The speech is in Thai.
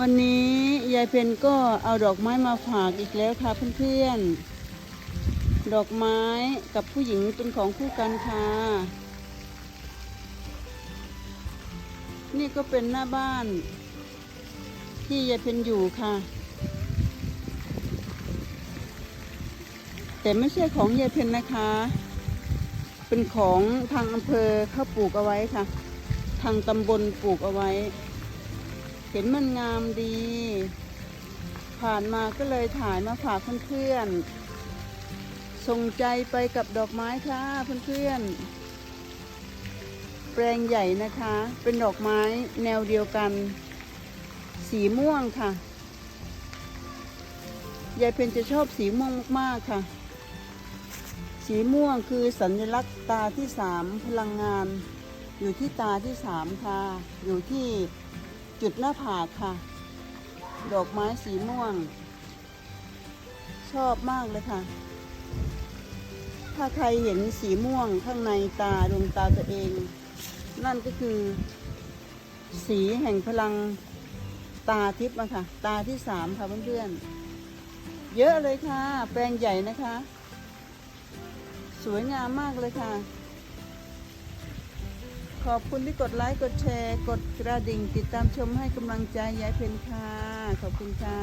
วันนี้ยายเพนก็เอาดอกไม้มาฝากอีกแล้วค่ะเพื่อนๆ ดอกไม้กับผู้หญิงเป็นของคู่กันค่ะ นี่ก็เป็นหน้าบ้าน ที่ยายเพนอยู่ค่ะ แต่ไม่ใช่ของยายเพนนะคะ เป็นของทางอำเภอเขาปลูกเอาไว้ค่ะ ทางตำบลปลูกเอาไว้ เห็นมันงามดี ผ่านมาก็เลยถ่ายมาฝากเพื่อนๆส่งใจไปกับดอกไม้ค่ะเพื่อนๆแปลงใหญ่นะคะ เป็นดอกไม้แนวเดียวกัน สีม่วงค่ะยายเพนจะชอบสีม่วงมากๆค่ะ สีม่วงคือสัญลักษณ์ตาที่สามพลังงาน อยู่ที่ตาที่สามค่ะ อยู่ที่ จุดหน้าผากค่ะ ดอกไม้สีม่วง ชอบมากเลยค่ะ ถ้าใครเห็นสีม่วงข้างในตาดวงตาตัวเอง นั่นก็คือ สีแห่งพลังตาทิพย์อะค่ะ ตาที่สามค่ะเพื่อนๆ เยอะเลยค่ะ แปลงใหญ่นะคะ สวยงามมากเลยค่ะ ขอบคุณที่กดไลค์กดแชร์ กดกระดิ่ง ติดตามชมให้กำลังใจยายเพนค่ะ ขอบคุณค่ะ